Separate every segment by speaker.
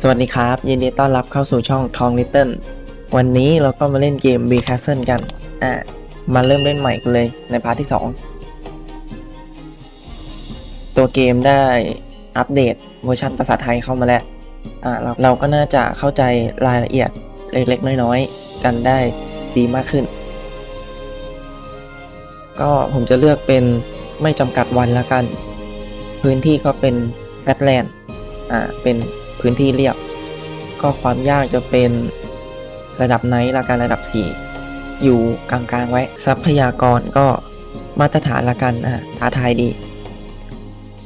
Speaker 1: สวัสดีครับ ยินดีต้อนรับเข้าสู่ช่องทองลิตเติ้ลวันนี้เราก็มาเล่นเกม B Castle กัน อะ มาเริ่มเล่นใหม่กันเลยในพาร์ทที่ 2 ตัวเกมได้อัปเดตเวอร์ชันภาษาไทยเข้ามาแล้ว อะเราเราก็น่าจะเข้าใจรายละเอียดเล็กๆ น้อยๆ กันได้ดีมากขึ้น ก็ผมจะเลือกเป็นไม่จำกัดวันแล้วกัน พื้นที่ก็เป็นแฟตแลนด์อ่าเป็น พื้นที่เรียบ ก็ความยากจะเป็นระดับไนท์ละกันระดับ 4 อยู่กลางๆไว้ ทรัพยากรก็มาตรฐานละกันอะท้าทายดี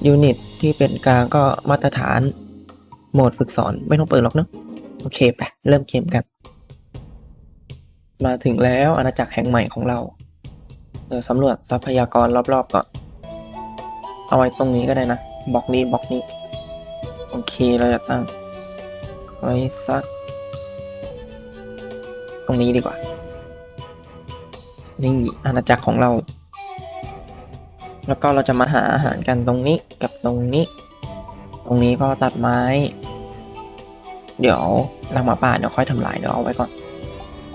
Speaker 1: ยูนิตที่เป็นกลางก็มาตรฐาน โหมดฝึกสอนไม่ต้องเปิดหรอกเนอะโอเคไปเริ่มเกมกัน มาถึงแล้วอาณาจักรแห่งใหม่ของเราเดี๋ยวสำรวจทรัพยากรรอบๆก่อน เอาไว้ตรงนี้ก็ได้นะบล็อกนี้บล็อกนี้ โอเคเราจะตั้งไว้สัก ตรงนี้ดีกว่า นี่อาณาจักรของเรา แล้วก็เราจะมาหาอาหารกันตรงนี้กับตรงนี้ ตรงนี้ก็ตัดไม้ เดี๋ยวรังหมาป่าเดี๋ยวค่อยทำลายเดี๋ยวเอาไว้ก่อน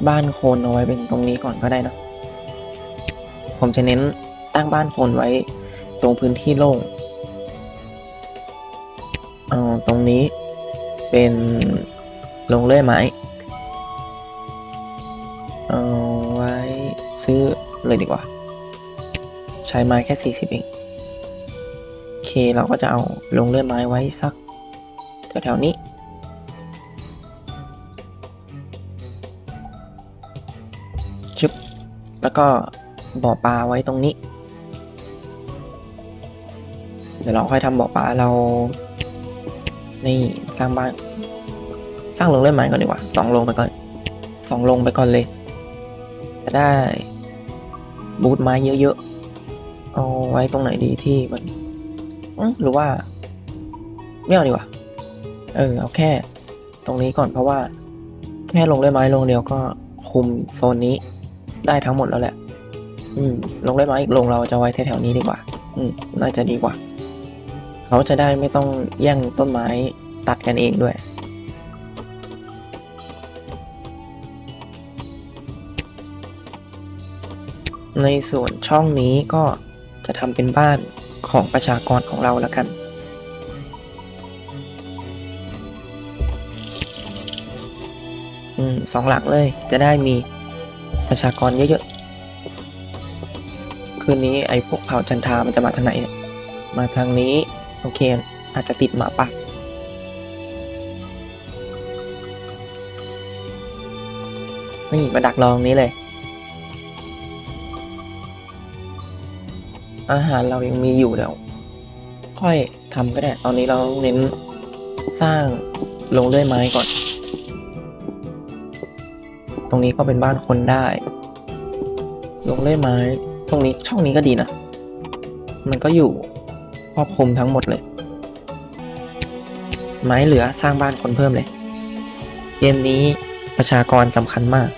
Speaker 1: บ้านคนเอาไว้เป็นตรงนี้ก่อนก็ได้นะ ผมจะเน้นตั้งบ้านคนไว้ตรงพื้นที่โล่ง เอาตรงนี้เป็นลงเลื่อยไม้ เอาไว้ซื้อเลยดีกว่า ใช้ไม้แค่ 40 เองโอเคเราก็จะเอาลงเลื่อยไม้ไว้สักแถวๆนี้ชึบแล้วก็บ่อปลาไว้ตรงนี้ เดี๋ยวเราค่อยทำบ่อปลาเรา นี่สร้างบ้าน สร้างลงเล่นไม้ก่อนดีกว่าสองลงไปก่อนสองลงไปก่อนเลย จะได้บูทไม้เยอะๆ เอาไว้ตรงไหนดีที่มันหรือว่า ไม่เอาดีกว่า เออ เอาแค่ ตรงนี้ก่อนเพราะว่า แค่ลงเล่นไม้ลงเดียวก็คุมโซนนี้ได้ทั้งหมดแล้วแหละ อืม ลงเล่นไม้อีกลงเราจะไว้แถวๆนี้ดีกว่า อืม น่าจะดีกว่า เขาจะได้ไม่ต้องแย่งต้นไม้ตัดกันเองด้วย ในส่วนช่องนี้ก็จะทำเป็นบ้านของประชากรของเราแล้วกันอืมสองหลักเลยจะได้มีประชากรเยอะๆ คืนนี้ไอ้พวกเผ่าจันทามันจะมาทางไหนเนี่ย มาทางนี้ โอเค อาจจะติดหมาป่านี่มาดักรองนี้เลย อาหารเรายังมีอยู่เดี๋ยวค่อยทำก็ได้ ตอนนี้เราเน้นสร้างลงเลื่อยไม้ก่อน ตรงนี้ก็เป็นบ้านคนได้ ลงเลื่อยไม้ ตรงนี้ช่องนี้ก็ดีนะ มันก็อยู่ ครอบคลุมทั้งหมดเลย ไม้เหลือสร้างบ้านคนเพิ่มเลย เกมนี้ประชากรสำคัญมาก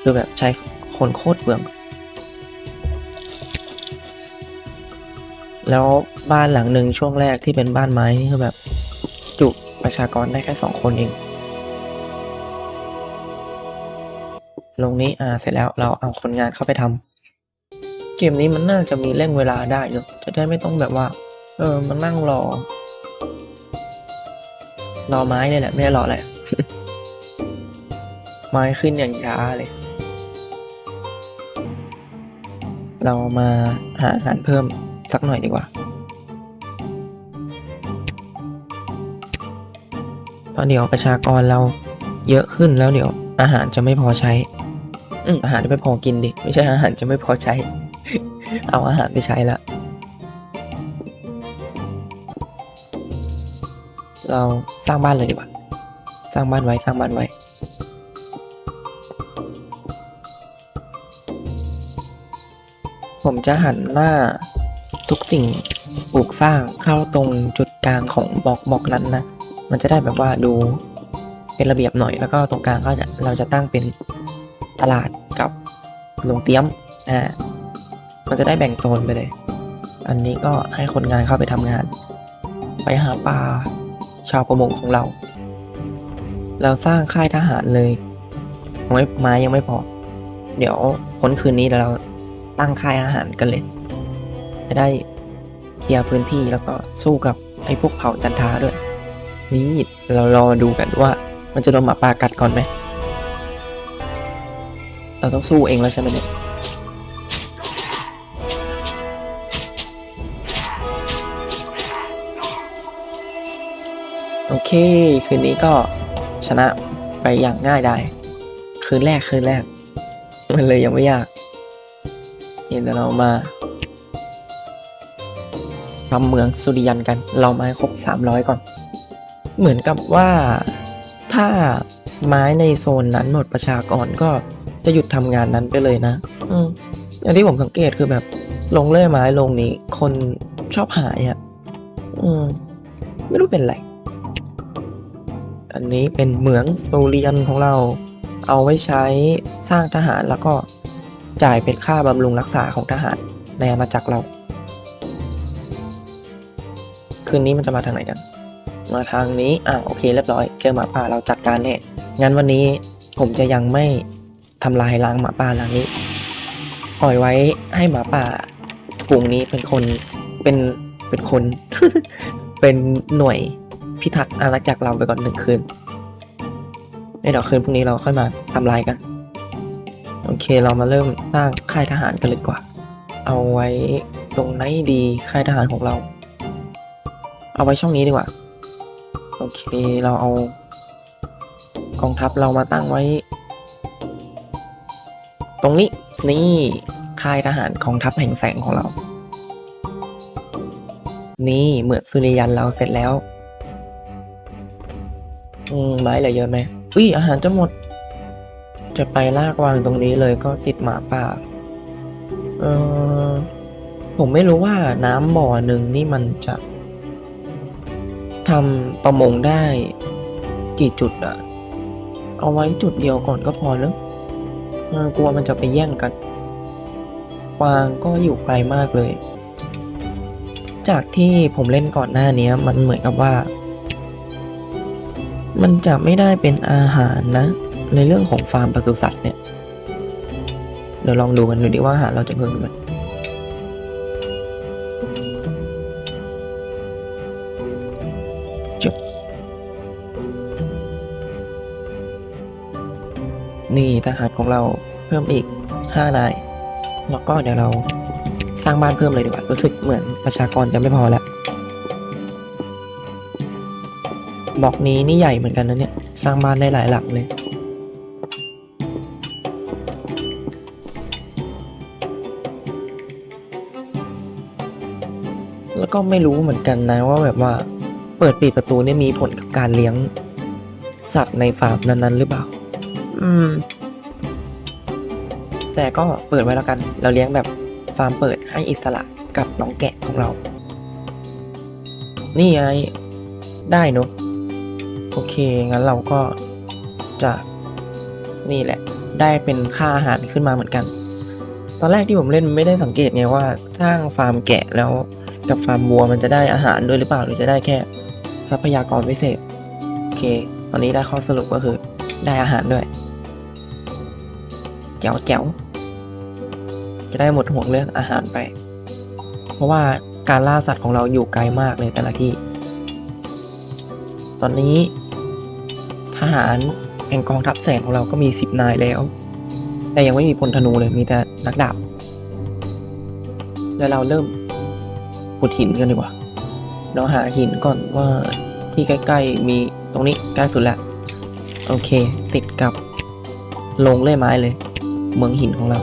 Speaker 1: คือแบบใช้คนโคตรเปลือง แล้วบ้านหลังหนึ่งช่วงแรกที่เป็นบ้านไม้นี่คือแบบ จุประชากรได้แค่สองคนเอง ลงนี้อ่าเสร็จแล้วเราเอาคนงานเข้าไปทำเกมนี้มันน่าจะมีเร่งเวลาได้เนอะจะได้ไม่ต้องแบบว่า เออมันนั่งรอ รอไม้เนี่ยแหละ ไม่ได้รออะไรไม้ขึ้นอย่างช้าเลย เรามาหาอาหารเพิ่มสักหน่อยดีกว่า เพราะเดี๋ยวประชากรเราเยอะขึ้นแล้วเดี๋ยว อาหารจะไม่พอใช้ อืมอาหารจะไม่พอกินดิ ไม่ใช่อาหารจะไม่พอใช้ เอาอาหารไปใช้ละ เราสร้างบ้านเลยดีกว่า สร้างบ้านไว้ สร้างบ้านไว้ ผมจะหันหน้าทุกสิ่งปลูกสร้างเข้าตรงจุดกลางของบล็อกบล็อกนั้นนะ มันจะได้แบบว่าดูเป็นระเบียบหน่อย แล้วก็ตรงกลางก็จะเราจะตั้งเป็นตลาดกับโรงเตี้ยม อ่า มันจะได้แบ่งโซนไปเลย อันนี้ก็ให้คนงานเข้าไปทำงาน ไปหาปลา ชาวประมงของเรา เราสร้างค่ายทหารเลยยังไม่ไม้ยังไม่พอ เดี๋ยวพ้นคืนนี้เราตั้งค่ายทหารกันเลย จะได้เคลียร์พื้นที่แล้วก็สู้กับไอ้พวกเผ่าจันทาด้วย นี่เรารอดูกันว่ามันจะโดนหมาป่ากัดก่อนไหม เราต้องสู้เองแล้วใช่ไหมเนี่ย เค คืนนี้ก็ชนะไปอย่างง่ายได้ คืนแรกคืนแรก มันเลยยังไม่ยากเดี๋ยวเรามาทำเมืองสุริยันกัน เรามาให้ครบสามร้อยก่อน เหมือนกับว่าถ้าไม้ในโซนนั้นหมดประชากรก็จะหยุดทำงานนั้นไปเลยนะ อืมอย่างที่ผมสังเกตคือแบบ ลงเลื่อยไม้ลงนี้ คนชอบหายอะ่ะ อืม ไม่รู้เป็นไร อันนี้เป็นเหมืองโซเลียนของเรา เอาไว้ใช้สร้างทหารแล้วก็จ่ายเป็นค่าบำรุงรักษาของทหารในอาณาจักรเรา คืนนี้มันจะมาทางไหนกัน มาทางนี้ อ่าโอเคเรียบร้อย เจอหมาป่าเราจัดการแน่ งั้นวันนี้ผมจะยังไม่ทำลายล้างหมาป่าหลังนี้ ปล่อยไว้ให้หมาป่าฝูงนี้เป็นคน เป็น เป็นคน เป็นหน่วย พิทักษ์อาณาจักรเราไปก่อนหนึ่งคืนในเดี๋ยวคืนพรุ่งนี้เราค่อยมาทำลายกัน โอเคเรามาเริ่มสร้างค่ายทหารกันเลยดีกว่า เอาไว้ตรงไหนดีค่ายทหารของเรา เอาไว้ช่องนี้ดีกว่า โอเคเราเอา กองทัพเรามาตั้งไว้ ตรงนี้นี่ค่ายทหารกองทัพแห่งแสงของเรา นี่เหมือนสุริยันเราเสร็จแล้ว อืมไม้เหลือเยอะไหมอุ้ยอาหารจะหมด จะไปลากวางตรงนี้เลยก็ติดหมาป่า เออผมไม่รู้ว่าน้ำบ่อหนึ่งนี่มันจะทำประมงได้กี่จุดอะเอาไว้จุดเดียวก่อนก็พอแล้วเอกลัวมันจะไปแย่งกันกวางก็อยู่ไกลมากเลย จากที่ผมเล่นก่อนหน้านี้มันเหมือนกับว่า มันจะไม่ได้เป็นอาหารนะ ในเรื่องของฟาร์มปศุสัตว์เนี่ย เดี๋ยวลองดูกันดูดิว่าอาหารเราจะเพิ่มไหมจบนี่ทหารของเราเพิ่มอีก5นาย แล้วก็เดี๋ยวเราสร้างบ้านเพิ่มเลยดีกว่า รู้สึกเหมือนประชากรจะไม่พอแล้ว บล็อกนี้นี่ใหญ่เหมือนกันนะเนี่ย สร้างบ้านได้หลายหลังเลย แล้วก็ไม่รู้เหมือนกันนะว่าแบบว่าเปิดปิดประตูเนี่ยมีผลกับการเลี้ยง สัตว์ในฟาร์มนั้นๆ หรือเปล่า อืม แต่ก็เปิดไว้แล้วกัน เราเลี้ยงแบบฟาร์มเปิดให้อิสระกับน้องแกะของเรา นี่ไงได้เนอะ โอเค งั้นเราก็จะนี่แหละ ได้เป็นค่าอาหารขึ้นมาเหมือนกัน ตอนแรกที่ผมเล่นไม่ได้สังเกตไงว่าสร้างฟาร์มแกะแล้วกับฟาร์มวัวมันจะได้อาหารด้วยหรือเปล่าหรือจะได้แค่ทรัพยากรพิเศษ โอเค ตอนนี้ได้ข้อสรุปก็คือได้อาหารด้วยแจ๋วแจ๋วจะได้หมดห่วงเรื่องอาหารไป เพราะว่าการล่าสัตว์ของเราอยู่ไกลมากเลยแต่ละที่ ตอนนี้ ทหารแห่งกองทัพแสงของเราก็มีสิบนายแล้ว แต่ยังไม่มีพลธนูเลยมีแต่นักดาบแล้วเราเริ่มขุดหินกันดีกว่า เราหาหินก่อนว่าที่ใกล้ ๆ มีตรงนี้ใกล้สุดแล้วโอเค ติดกับลงเลื่อยไม้เลย เมืองหินของเรา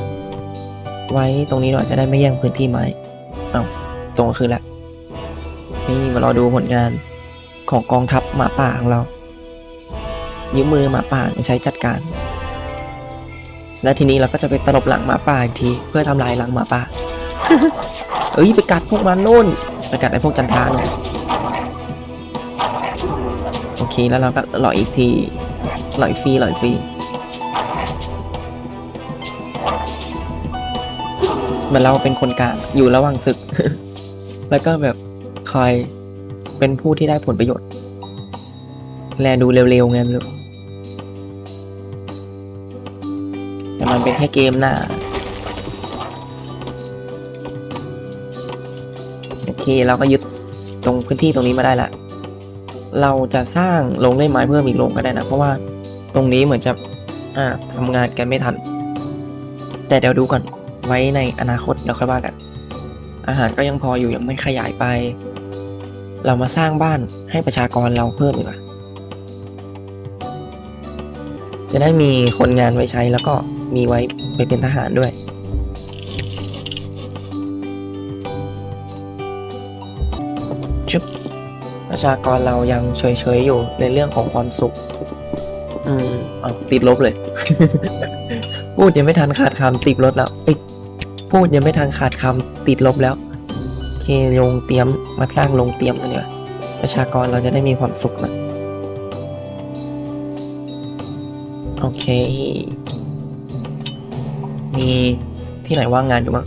Speaker 1: ไว้ตรงนี้เราจะได้ไม่แย่งพื้นที่ไม้เอา้าตรงก็คือแล้วนี่มารอดูผลงานของกองทัพหมาป่าของเรา ยืมมือหมาป่ามาใช้จัดการ และทีนี้เราก็จะไปตลบหลังหมาป่าอีกทีเพื่อทำลายหลังหมาป่า เอ้ยไปกัดพวกมันโน่นไปกัดไอ้พวกจันทราโน่นโอเคแล้วเราก็หล่อยอีกทีหล่อยฟรีหล่อยฟรีเหมือนเราเป็นคนกลางอยู่ระหว่างศึก แล้วก็แบบคอยเป็นผู้ที่ได้ผลประโยชน์ แลดูเร็วๆไงไม่รู้ เป็นแค่เกมหน้าโอเคเราก็ยึดตรงพื้นที่ตรงนี้มาได้ละเราจะสร้างโรงเล่นไม้เพิ่มอีกโรงก็ได้นะ เพราะว่าตรงนี้เหมือนจะอ่าทำงานกันไม่ทัน แต่เดี๋ยวดูก่อนไว้ในอนาคตเดี๋ยวค่อยว่ากัน อาหารก็ยังพออยู่ยังไม่ขยายไป เรามาสร้างบ้านให้ประชากรเราเพิ่มดีกว่าจะได้มีคนงานไว้ใช้แล้วก็ มีไว้ไปเป็นทหารด้วย ชุบประชากรเรายังเฉยๆอยู่ในเรื่องของความสุข อืมเอาติดลบเลย พูดยังไม่ทันขาดคำติดลบแล้วเอ้ยพูดยังไม่ทันขาดคำติดลบแล้วโอเคลงเตรียมมาสร้างลงเตรียมกันดีกว่าประชากรเราจะได้มีความสุขนะโอเค มีที่ไหนว่างงานอยู่บ้าง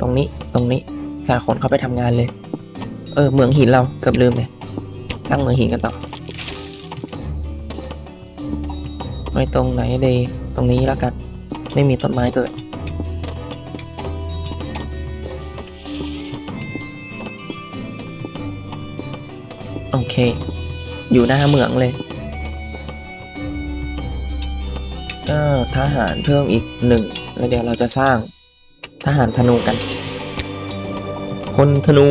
Speaker 1: ตรงนี้ตรงนี้สายคนเข้าไปทำงานเลย เออเหมืองหินเราเกือบลืมเลยสร้างเหมืองหินกันต่อไว้ตรงไหนดีตรงนี้แล้วกัน ไม่มีต้นไม้เกิดโอเค อยู่หน้าเหมืองเลยก็ทหารเพิ่มอีกหนึ่ง แล้วเดี๋ยวเราจะสร้างทหารธนูกันพลธนู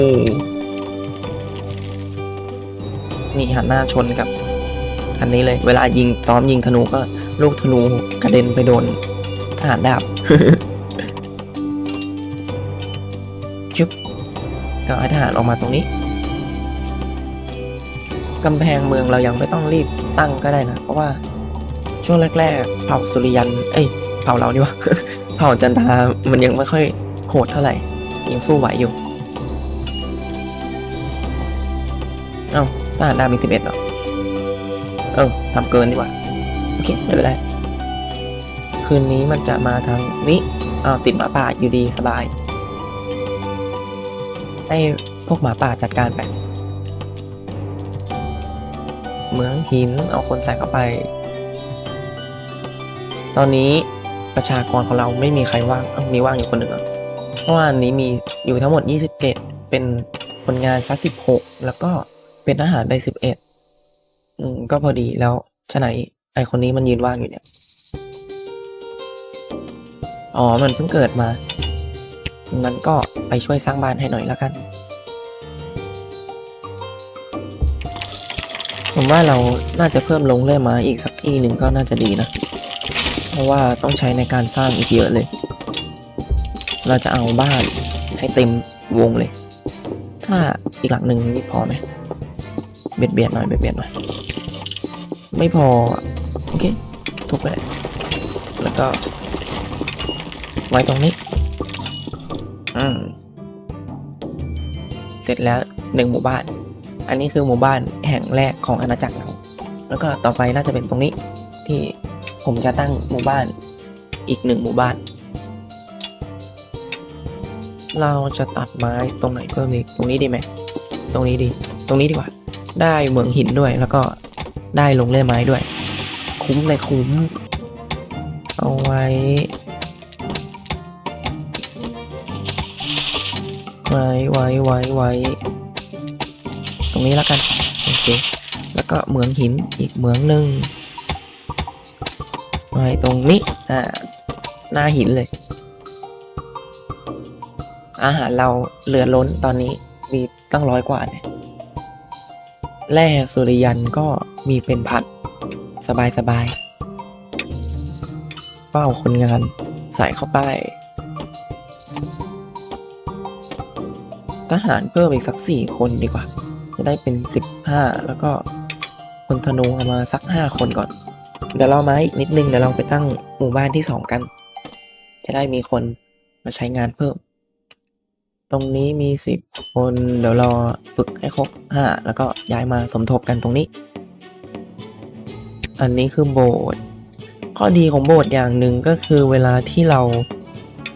Speaker 1: นี่หันหน้าชนกับ อันนี้เลยเวลายิงซ้อมยิงธนูก็ลูกธนูกระเด็นไปโดนทหารดาบชุบก็ให้ทหารออกมาตรงนี้กำแพงเมืองเรายังไม่ต้องรีบตั้งก็ได้นะ เพราะว่าช่วงแรก ๆ เผ่าสุริยัน เอ้ย เผ่าเรานี่วะ เผ่าจันทามันยังไม่ค่อยโหดเท่าไหร่ ยังสู้ไหวอยู่ เอ้าทหารดาบมีสิบเอ็ดหรอ เออทำเกินดีกว่า โอเค ไม่เป็นไร คืนนี้มันจะมาทางนี้อ้าวติดหมาป่าอยู่ดีสบาย ให้พวกหมาป่าจัดการไปเหมืองหินเอาคนใส่เข้าไป ตอนนี้ ประชากรของเราไม่มีใครว่างมีว่างอยู่คนหนึ่งเหรอเพราะว่าอันนี้มีอยู่ทั้งหมด 27 เป็นคนงานสัก16แล้วก็เป็นทหารไป11อืมก็พอดีแล้วฉะไหนไอคนนี้มันยืนว่างอยู่เนี่ย อ๋อ มันเพิ่งเกิดมา งั้นก็ไปช่วยสร้างบ้านให้หน่อยแล้วกัน ผมว่าเราน่าจะเพิ่มลงเรื่อยมาอีกสักที่หนึ่งก็น่าจะดีนะ เพราะว่าต้องใช้ในการสร้างอีกเยอะเลย เราจะเอาบ้านให้เต็มวงเลย ถ้าอีกหลังหนึ่งนี่พอไหมเบียดเบียดหน่อยเบียดเบียดหน่อย ไม่พอ โอเคทุบไปเลยแล้วก็ไว้ตรงนี้ อืม เสร็จแล้วหนึ่งหมู่บ้าน อันนี้คือหมู่บ้านแห่งแรกของอาณาจักรเราแล้วก็ต่อไปน่าจะเป็นตรงนี้ที่ ผมจะตั้งหมู่บ้านอีกหนึ่งหมู่บ้าน เราจะตัดไม้ตรงไหนเพิ่มอีกตรงนี้ดีไหม ตรงนี้ดี ตรงนี้ดีกว่า ได้เหมืองหินด้วยแล้วก็ได้ลงเลื่อยไม้ด้วย คุ้มเลยคุ้ม เอาไว้ไว้ไว้ไว้ไว้ตรงนี้แล้วกัน โอเค แล้วก็เหมืองหินอีกเหมืองหนึ่ง ไว้ตรงนี้ อ่า หน้าหินเลย อาหารเราเหลือล้นตอนนี้มีตั้งร้อยกว่าเนี่ยแร่สุริยันก็มีเป็นพันสบายสบายเป้าคนงานใส่เข้าไป ทหารเพิ่มอีกสักสี่คนดีกว่า จะได้เป็นสิบห้าแล้วก็คนธนูเอามาสักห้าคนก่อน เดี๋ยวเรามาอีกนิดนึงเดี๋ยวเราไปตั้งหมู่บ้านที่สองกัน จะได้มีคนมาใช้งานเพิ่ม ตรงนี้มีสิบคนเดี๋ยวรอฝึกให้ครบห้าแล้วก็ย้ายมาสมทบกันตรงนี้ อันนี้คือโบสถ์ข้อดีของโบสถ์อย่างหนึ่งก็คือเวลาที่เรา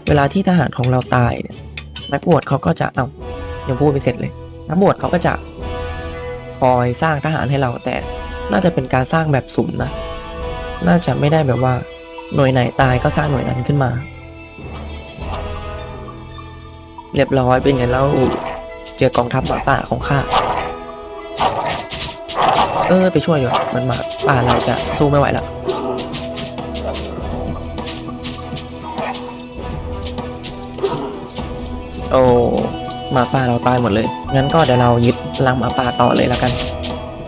Speaker 1: เวลาที่ทหารของเราตายเนี่ยนักบวชเขาก็จะเอายังพูดไม่เสร็จเลยนักบวชเขาก็จะคอยสร้างทหารให้เราแต่น่าจะเป็นการสร้างแบบสุ่มนะ น่าจะไม่ได้แบบว่า หน่วยไหนตายก็สร้างหน่วยนั้นขึ้นมา เรียบร้อยเป็นไงแล้วเจอกองทัพหมาป่าของข้าเออไปช่วยอยู่มันหมาป่าเราจะสู้ไม่ไหวล้วโอ้หมาป่าเราตายหมดเลย งั้นก็เดี๋ยวเรายึดลังหมาป่าต่อเลยแล้วกัน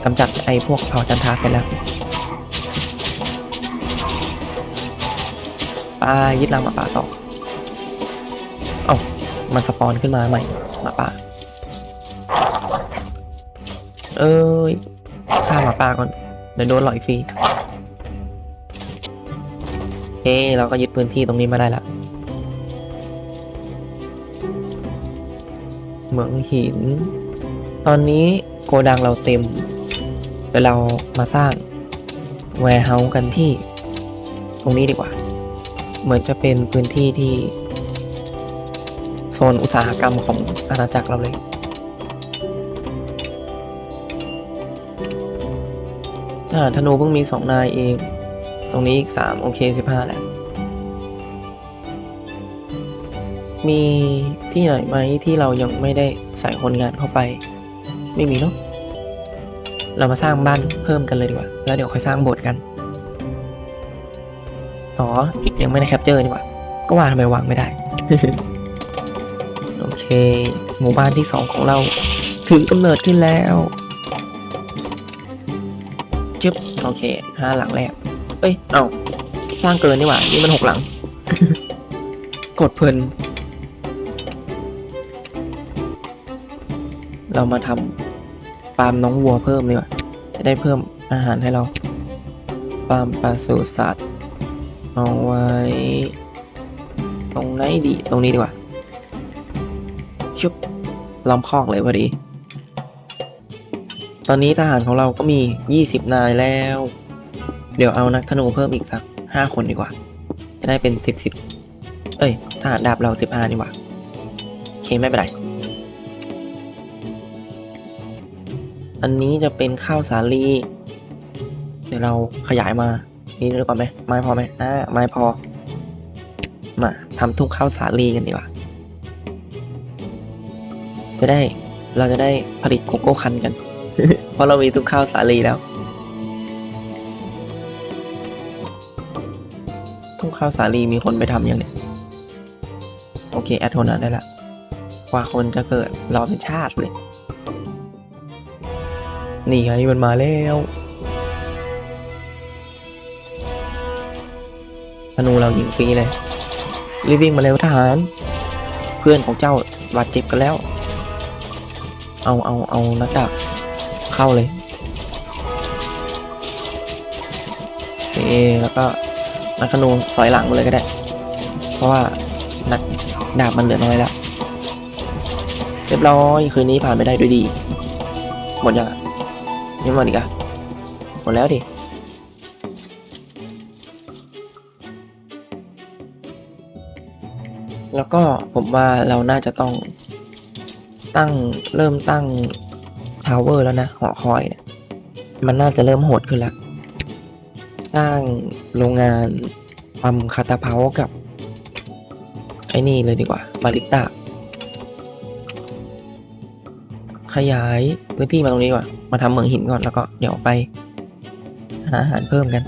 Speaker 1: กำจัดไอ้พวกเผ่าจันทากันแล้ว ไปยึดลังหมาป่าต่อ เอ้ามันสปอนขึ้นมาใหม่หมาป่า เอ้ยฆ่าหมาป่าก่อน เดี๋ยวโดนหลอยฟรีเฮ้เราก็ยึดพื้นที่ตรงนี้มาได้ละเหมืองหิน ตอนนี้โกดังเราเต็มเดี๋ยวเรามาสร้างแวร์เฮาส์กันที่ตรงนี้ดีกว่า เหมือนจะเป็นพื้นที่ที่ โซนอุตสาหกรรมของอาณาจักรเราเลย อ่าธนูเพิ่งมีสองนายเอง ตรงนี้อีกสามโอเคสิบห้าแหละ มีที่ไหนไหมที่เรายังไม่ได้ใส่คนงานเข้าไป ไม่มีเนาะเรามาสร้างบ้านเพิ่มกันเลยดีกว่า แล้วเดี๋ยวค่อยสร้างโบสถ์กัน อ๋อ ยังไม่ได้แคปเจอร์ดีกว่า ก็ว่าทำไมวางไม่ได้ โอเค หมู่บ้านที่สองของเรา ถือกำเนิดขึ้นแล้วจึ๊บโอเคห้าหลังแรก เอ้ย เอาสร้างเกินนี่หว่า นี่มันหกหลัง กดเพลิน เรามาทำฟาร์มน้องวัวเพิ่มดีกว่า จะได้เพิ่มอาหารให้เรา ฟาร์มปศุสัตว์ เอาไว้ ตรงไหนดี ตรงนี้ดีกว่า ชุบล้อมคอกเลยพอดี ตอนนี้ทหารของเราก็มี 20 นายแล้ว เดี๋ยวเอานักธนูเพิ่มอีกสัก 5 คนดีกว่า จะได้เป็น 10 10 เอ้ย ทหารดาบเรา 15 ดีกว่า โอเค ไม่เป็นไร อันนี้จะเป็นข้าวสาลี เดี๋ยวเราขยายมา นี่ดีกว่าไหมไม้พอไหมอ่าไม้พอ มาทำทุ่งข้าวสาลีกันดีกว่า จะได้เราจะได้ผลิตโกโก้คันกัน เพราะเรามีทุ่งข้าวสาลีแล้ว ทุ่งข้าวสาลีมีคนไปทำยังเนี่ย โอเค แอดโทนนั้นได้ละกว่าคนจะเกิดรอเป็นชาติเลย นี่ไงมันมาแล้ว นูเรายิงฟรีเลยรีบวิ่งมาเร็วทหาร เพื่อนของเจ้าบาดเจ็บกันแล้ว เอาเอาเอานักดาบเข้าเลยโอแล้วก็นักขนูสอยหลังมาเลยก็ได้ เพราะว่านักดาบมันเหลือน้อยแล้วเรียบร้อยคืนนี้ผ่านไปได้ด้วยดี หมดยังยังหมดอีกอะหมดแล้วดิ แล้วก็ผมว่าเราน่าจะต้องตั้งเริ่มตั้งทาวเวอร์แล้วนะหอคอยเนี่ยมันน่าจะเริ่มโหดขึ้นล้วสร้างโรงงานปั๊มคาตาเพากับไอ้นี่เลยดีกว่าบาริต้าขยายพื้นที่มาตรงนี้ดีกว่า มาทำเหมืองหินก่อนแล้วก็เดี๋ยวไป หาอาหารเพิ่มกัน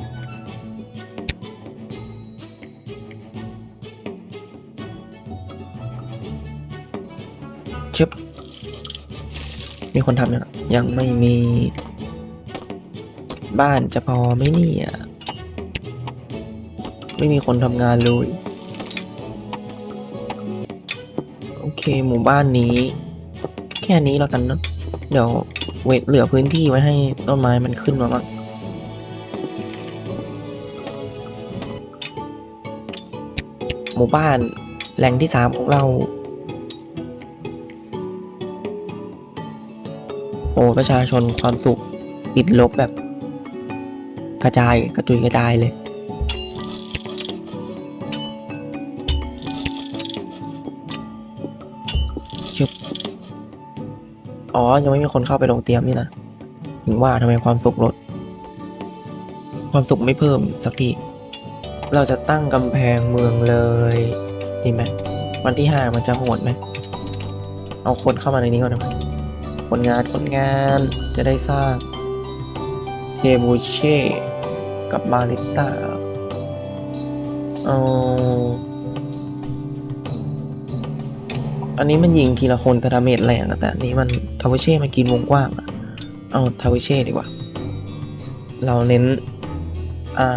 Speaker 1: ชึบมีคนทำยังยังไม่มี บ้านจะพอไหมเนี่ย ไม่มีคนทำงานเลย โอเคหมู่บ้านนี้ แค่นี้แล้วกันเนอะเดี๋ยวเวทเหลือพื้นที่ไว้ให้ต้นไม้มันขึ้นมาบ้างหมู่บ้านแหล่งที่สามของเรา โอ้ประชาชนความสุขติดลบแบบ กระจายกระจุยกระจายเลยชึบอ๋อ ยังไม่มีคนเข้าไปลงเตรียมนี่นะถึงว่าทำไมความสุขลด ความสุขไม่เพิ่มสักทีเราจะตั้งกำแพงเมืองเลยดีไหมวันที่ห้ามันจะโหดไหมเอาคนเข้ามาในนี้ก่อนนะ คนงานคนงานจะได้สร้างเทบูเช่กับมาริต้าเอาอันนี้มันยิงทีละคนแต่ดาเมจแรงอะแต่อันนี้มันทาวเช่มันกินวงกว้างอะเอาทาวเช่ดีกว่า เราเน้น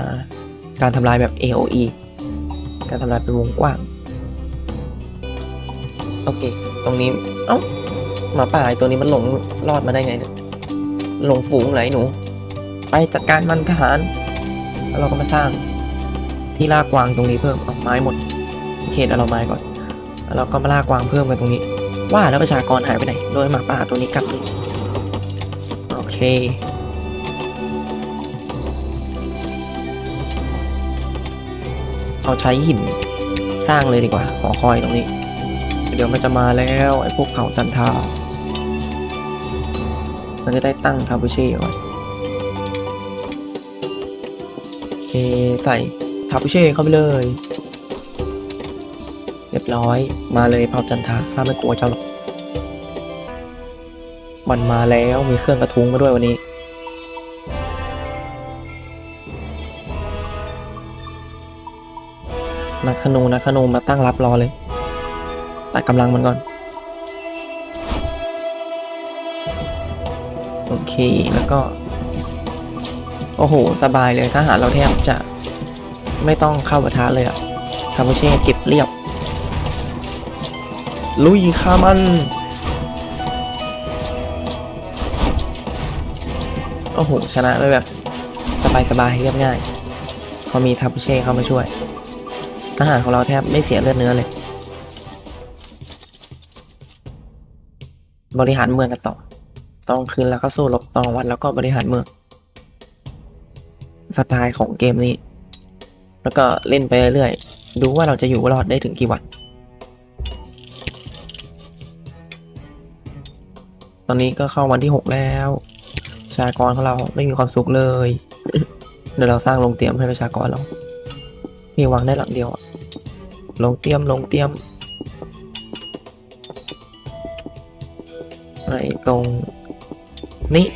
Speaker 1: าการทำลายแบบ AOE การทำลายเป็นวงกว้าง โอเค ตรงนี้ เอ้า หมาป่าไอตัวนี้มันหลงรอดมาได้ไงเนี่ยหลงฝูงไหลหนู ไปจัดการมันทหาร แล้วเราก็มาสร้างที่ลากวางตรงนี้เพิ่มเอาไม้หมดโอเคเดี๋ยวเราไม้ก่อนแล้วเราก็มาลากวางเพิ่มกันตรงนี้ ว่าแล้วประชากรหายไปไหน โดยหมาป่าตัวนี้กลับเลยโอเคเอาใช้หินสร้างเลยดีกว่าหอคอยตรงนี้ เดี๋ยวมันจะมาแล้วไอ้พวกเผ่าจันทา มันจะได้ตั้งทาบูเช่ไว้เอใส่ทาบูเช่เข้าไปเลย เรียบร้อยมาเลยเผาจันทาข้าไม่กลัวเจ้าหรอกมันมาแล้วมีเครื่องกระทุ้งมาด้วยวันนี้นักขนูนักขนูมาตั้งรับรอเลย ตัดกำลังมันก่อน โอเค แล้วก็ โอ้โห สบายเลยทหารเราแทบจะไม่ต้องเข้าปะทะเลยอะคาโบเช่เก็บเรียบ ลุยคามันโอ้โห ชนะไปแบบสบายๆเรียบง่าย พอมีทาบูเช่เข้ามาช่วย ทหารของเราแทบไม่เสียเลือดเนื้อเลย บริหารเมืองกันต่อ ตองคืนแล้วก็สู้รบตองวันแล้วก็บริหารเมืองสไตล์ของเกมนี้ แล้วก็เล่นไปเรื่อยๆดูว่าเราจะอยู่รอดได้ถึงกี่วัน ตอนนี้ก็เข้าวันที่หกแล้วประชากรของเราไม่มีความสุขเลย เดี๋ยวเราสร้างโรงเตรียมให้ประชากรเรา มีวางได้หลังเดียวลงเตรียมลงเตรียมไอ้ตรง นี่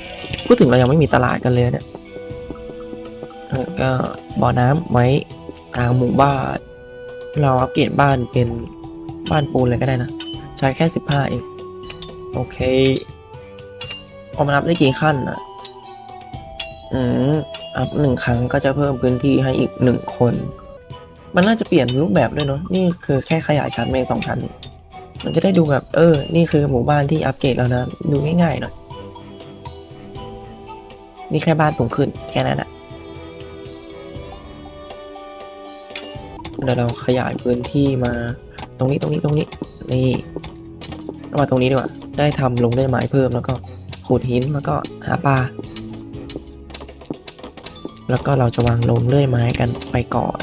Speaker 1: พูดถึงเรายังไม่มีตลาดกันเลยเนี่ยก็บ่อน้ำไว้กลางหมู่บ้าน เราอัปเกรดบ้านเป็นบ้านปูนเลยก็ได้นะ ใช้แค่สิบห้าเอง โอเคเอามานับได้กี่ขั้นอะ อืม อัพหนึ่งครั้งก็จะเพิ่มพื้นที่ให้อีกหนึ่งคน มันน่าจะเปลี่ยนรูปแบบด้วยเนาะ นี่คือแค่ขยายชั้นไปสองชั้น มันจะได้ดูแบบ เออ นี่คือหมู่บ้านที่อัปเกรดแล้วนะ ดูง่ายๆหน่อย นี่แค่บ้านสูงขึ้นแค่นั้นอะเดี๋ยวเราขยายพื้นที่มาตรงนี้ตรงนี้ตรงนี้นี่มาตรงนี้ดีกว่าได้ทำลงได้ไม้เพิ่มแล้วก็ขุดหินแล้วก็หาปลาแล้วก็เราจะวางลงเลื่อยไม้กันไปก่อน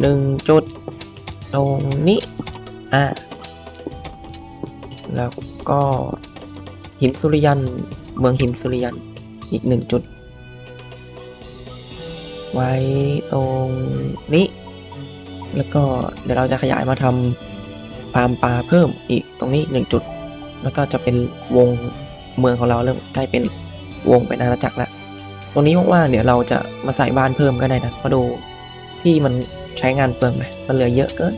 Speaker 1: หนึ่งจุดตรงนี้อะแล้วก็หินสุริยัน เมืองหินสุริยันอีกหนึ่งจุด ไว้ตรงนี้ แล้วก็เดี๋ยวเราจะขยายมาทำฟาร์มปลาเพิ่มอีกตรงนี้อีกหนึ่งจุด แล้วก็จะเป็นวงเมืองของเราเริ่มใกล้เป็นวงเป็นอาณาจักรแล้วตรงนี้ว่างๆเดี๋ยวเราจะมาใส่บ้านเพิ่มก็ได้นะมาดูที่มันใช้งานเปลืองไหมมันเหลือเยอะเกิน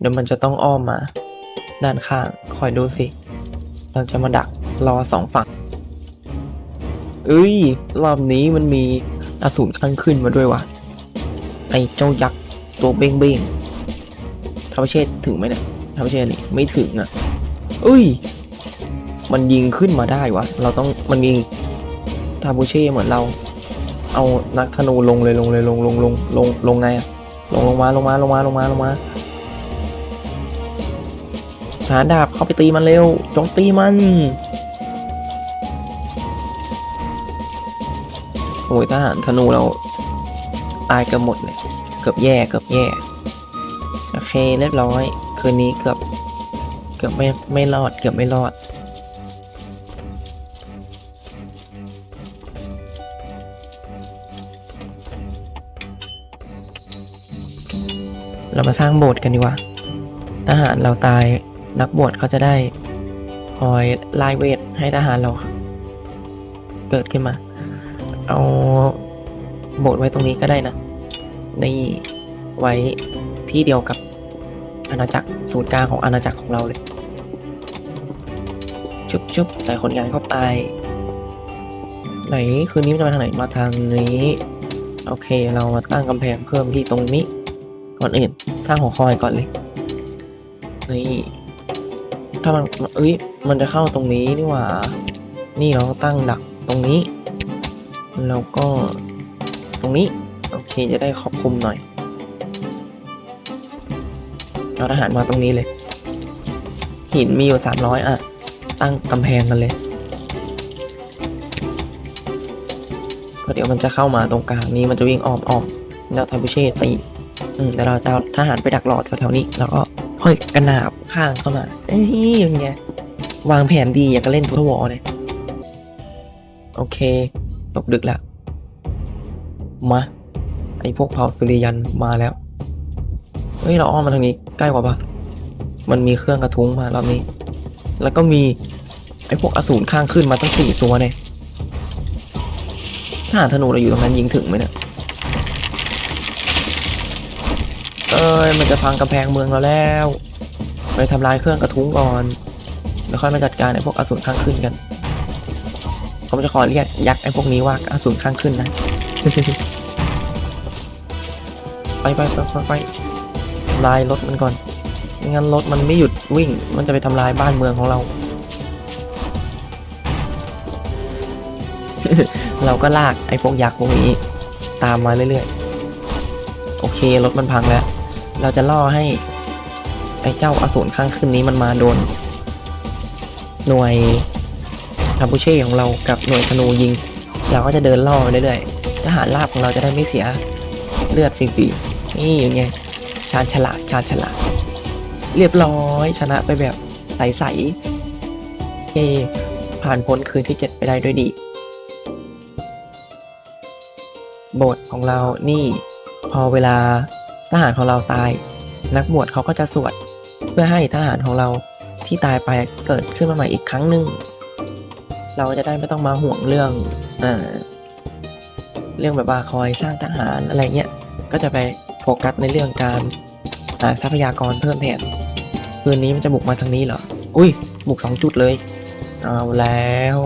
Speaker 1: เดี๋ยวมันจะต้องอ้อมมาด้านข้าง คอยดูสิ เราจะมาดัก รอสองฝั่งเอ้ย รอบนี้มันมีอสูรขั้นขึ้นมาด้วยวะไอ้เจ้ายักษ์ตัวเบ้งเบ้งๆทาวเชษถึงไหมเนี่ยทาวเชษนี่ไม่ถึงอะเอ้ย มันยิงขึ้นมาได้วะ เราต้องมันมีทาบูเช่เหมือนเรา เอานักธนูลงเลยลงเลยลงลงลงลงลงไงอะลงลงมาลงมาลงมาลงมาลงมาหาดาบเข้าไปตีมันเร็วจงตีมัน โอ้ยทหารธนูเราตายเกือบหมดเลย เกือบแย่เกือบแย่ โอเคเรียบร้อย คืนนี้เกือบ เกือบไม่ไม่รอด เกือบไม่รอด เรามาสร้างโบสถ์กันดีกว่าทหารเราตายนักบวชเขาจะได้คอยไล่เวทให้ทหารเรา เกิดขึ้นมา เอาโบสถ์ไว้ตรงนี้ก็ได้นะ ในไว้ที่เดียวกับอาณาจักรศูนย์กลางของอาณาจักรของเราเลย ชุบชุบใส่คนงานเข้าไป ไหนคืนนี้จะมาทางไหนมาทางนี้ โอเคเรามาตั้งกำแพงเพิ่มที่ตรงนี้ ก่อนอื่นสร้างหอคอยก่อนเลยนี่ถ้ามันเอ้ยมันจะเข้าตรงนี้นี่หว่า นี่เราตั้งดักตรงนี้ แล้วก็ตรงนี้ โอเคจะได้ครอบคุมหน่อย เอาทหารมาตรงนี้เลย หินมีอยู่สามร้อยอะ ตั้งกำแพงกันเลยก็เดี๋ยวมันจะเข้ามาตรงกลางนี้มันจะวิ่งอ้อมอ้อมแล้วทาบุเช่ตีอืมเดี๋ยวเราจะทหารไปดักรอแถวๆนี้ แล้วก็ค่อยกระหนาบข้างเข้ามา เอ้ยยังไงวางแผนดีอย่ากับเล่นทุกวอเลยโอเค ตกดึกและมา ไอพวกเผ่าสุริยันมาแล้ว เฮ้ย เราอ้อมมาทางนี้ใกล้กว่าปะมันมีเครื่องกระทุ้งมารอบนี้ แล้วก็มีไอพวกอสูรข้างขึ้นมาตั้งสี่ตัวเนี่ยถ้าหารธนูเราอยู่ตรงนั้นยิงถึงไหมเนี่ย เอ้ย มันจะพังกำแพงเมืองเราแล้ว ไปทำลายเครื่องกระทุ้งก่อน แล้วค่อยมาจัดการไอพวกอสูรข้างขึ้นกัน ผมจะขอเรียกยักษ์ไอ้พวกนี้ว่าอสูรข้างขึ้นนะ ไปไปไปไปไปทำลายรถมันก่อนไม่งั้นรถมันไม่หยุดวิ่ง มันจะไปทำลายบ้านเมืองของเรา เราก็ลากไอ้พวกยักษ์พวกนี้ ตามมาเรื่อยๆ โอเครถมันพังแล้ว เราจะล่อให้ ไอ้เจ้าอสูรข้างขึ้นนี้มันมาโดน หน่วย ทาบูเช่ของเรากับหน่วยธนูยิง เราก็จะเดินล่อไปเรื่อยๆทหารราบของเราจะได้ไม่เสียเลือดฟรีๆนี่อย่างไงชาญฉลาดชาญฉลาดเรียบร้อยชนะไปแบบใสๆเอผ่านพ้นคืนที่ 7 ไปได้ด้วยดี โบสถ์ของเรานี่ พอเวลาทหารของเราตาย นักบวชเขาก็จะสวด เพื่อให้ทหารของเราที่ตายไปเกิดขึ้นมาใหม่อีกครั้งหนึ่ง เราจะได้ไม่ต้องมาห่วงเรื่องอ่าเรื่องแบบว่าคอยสร้างทหารอะไรเงี้ย ก็จะไปโฟกัสในเรื่องการหาทรัพยากรเพิ่มแทนคืนนี้มันจะบุกมาทางนี้เหรอ อุ้ย บุกสองจุดเลย เอาแล้ว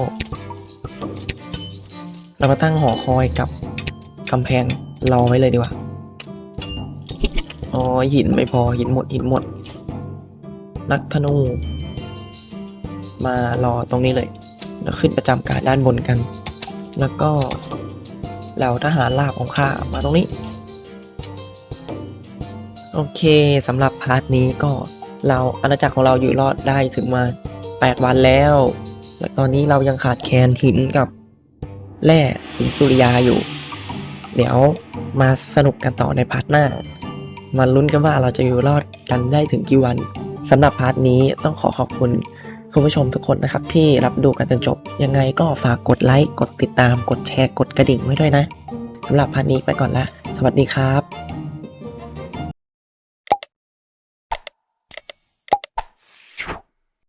Speaker 1: เรามาตั้งหอคอยกับกำแพงรอไว้เลยดีกว่า อ๋อ หินไม่พอ หินหมด หินหมด นักธนู มารอตรงนี้เลย แล้วขึ้นประจำการด้านบนกัน แล้วก็เหล่าทหารลาบของข้ามาตรงนี้ โอเคสำหรับพาร์ทนี้ก็เราอาณาจักรของเราอยู่รอดได้ถึงมา 8 วันแล้ว และตอนนี้เรายังขาดแคลนหินกับแร่หินสุริยาอยู่ เดี๋ยวมาสนุกกันต่อในพาร์ทหน้า มาลุ้นกันว่าเราจะอยู่รอดกันได้ถึงกี่วันสำหรับพาร์ทนี้ต้องขอขอบคุณ คุณผู้ชมทุกคนนะครับที่รับดูกันจนจบ ยังไงก็ฝากกดไลค์ กดติดตาม กดแชร์ กดกระดิ่งไว้ด้วยนะสำหรับพาร์ทนี้ไปก่อนละ สวัสดีครับ